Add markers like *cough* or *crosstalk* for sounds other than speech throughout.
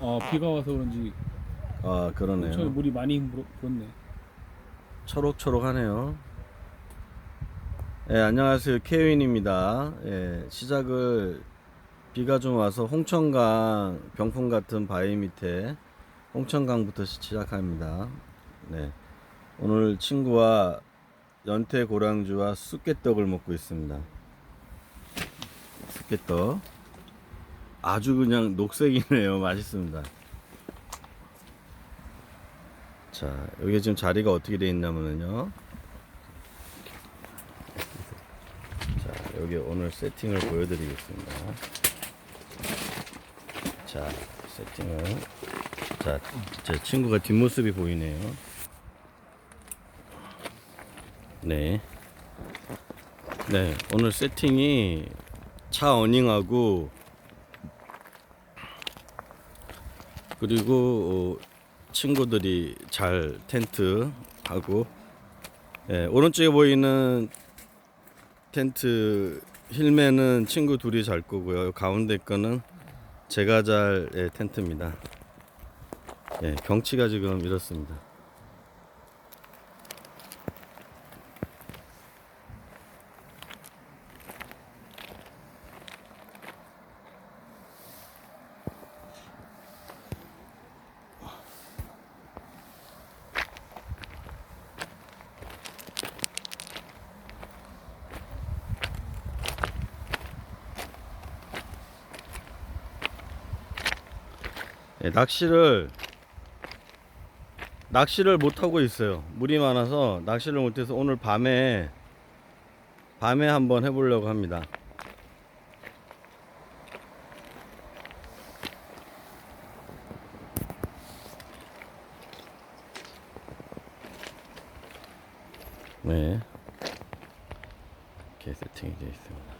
아 비가 와서 그런지 아저 그러네요. 물이 많이 불- 불었네. 초록초록하네요. 예, 안녕하세요. 케윈입니다. 예, 시작을 비가 좀 와서 홍천강 병풍 같은 바위 밑에 홍천강부터 시작합니다. 네. 오늘 친구와 연태 고량주와 쑥개떡을 먹고 있습니다. 쑥개떡. 아주 그냥 녹색이네요. *laughs* 맛있습니다. 자, 여기 지금 자리가 어떻게 돼 있냐면요. 자, 여기 오늘 세팅을 보여드리겠습니다. 자, 세팅을. 자, 제 친구가 뒷모습이 보이네요. 네. 네, 오늘 세팅이 차 어닝하고 그리고 어, 친구들이 잘 텐트 하고 예, 오른쪽에 보이는 텐트 힐맨은 친구 둘이 잘 거고요. 가운데 거는 제가 잘 예, 텐트입니다. 예, 경치가 지금 이렇습니다. 예, 낚시를 낚시를 못 하고 있어요. 물이 많아서 낚시를 못해서 오늘 밤에 밤에 한번 해보려고 합니다. 네, 이렇게 세팅이 되어 있습니다.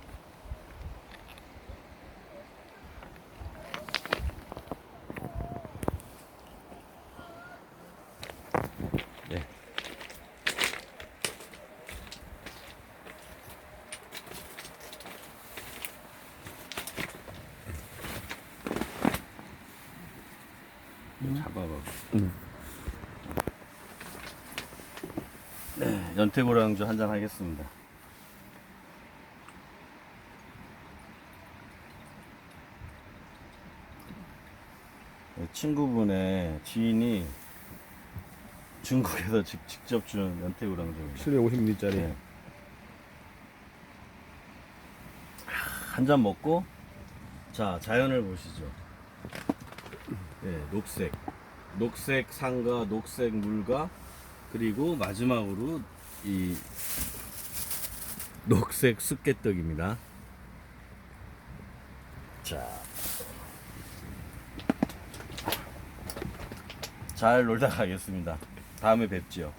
네. 잡아봐. 네, 연태고량주 한잔 하겠습니다. 친구분의 지인이 중국에서 직, 직접 준 연태고량주입니다. 750ml짜리. 네. 한잔 먹고 자 자연을 보시죠. 네, 녹색, 녹색 산과 녹색 물과 그리고 마지막으로 이 녹색 쑥개떡입니다. 자, 잘 놀다 가겠습니다. 다음에 뵙지요.